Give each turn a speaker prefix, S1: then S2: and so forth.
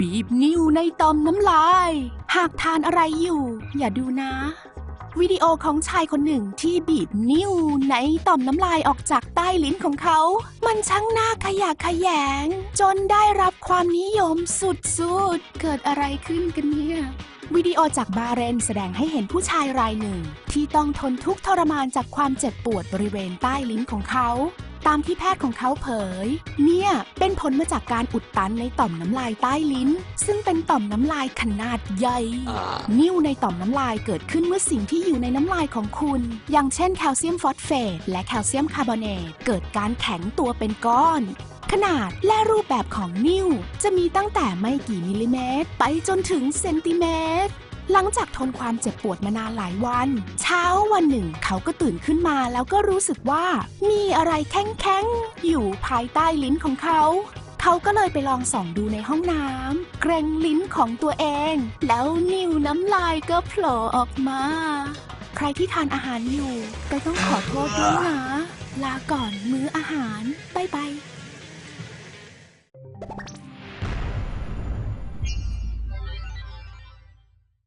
S1: บีบนิ้วในต่อมน้ำลาย หากทานอะไรอยู่ อย่าดูนะ วิดีโอของชายคนหนึ่งที่บีบนิ้วในต่อมน้ำลายออกจากใต้ลิ้นของเขา มันช่างน่าขยะแขยง จนได้รับความนิยมสุดๆ เกิดอะไรขึ้นกันเนี่ยวิดีโอจากบาเรนแสดงให้เห็นผู้ชายรายหนึ่ง ที่ต้องทนทุกข์ทรมานจากความเจ็บปวดบริเวณใต้ลิ้นของเขา ตามที่แพทย์ของเขาเผย เนี่ย เป็นผลมาจากการอุดตันในต่อมน้ำลายใต้ลิ้น ซึ่งเป็นต่อมน้ำลายขนาดใหญ่ นิ่วในต่อมน้ำลายเกิดขึ้นเมื่อสิ่งที่อยู่ในน้ำลายของคุณ อย่างเช่นแคลเซียมฟอสเฟตและแคลเซียมคาร์บอเนตเกิดการแข็งตัวเป็นก้อนขนาดและรูปแบบของนิ่วจะมีตั้งแต่ไม่กี่มิลลิเมตร ไปจนถึงเซนติเมตร หลังจากทนความเจ็บปวดมานานหลายวัน เช้าวันหนึ่ง เขาก็ตื่นขึ้นมาแล้วก็รู้สึกว่า มีอะไรแข็งๆ อยู่ภายใต้ลิ้นของเขา เขาก็เลยไปลองส่องดูในห้องน้ำเกรงลิ้นของตัวเอง แล้วนิ้วน้ำลายก็โผล่ออกมา ใครที่ทานอาหารอยู่ ก็ต้องขอโทษด้วยนะ ลาก่อนมื้ออาหารบ๊ายบาย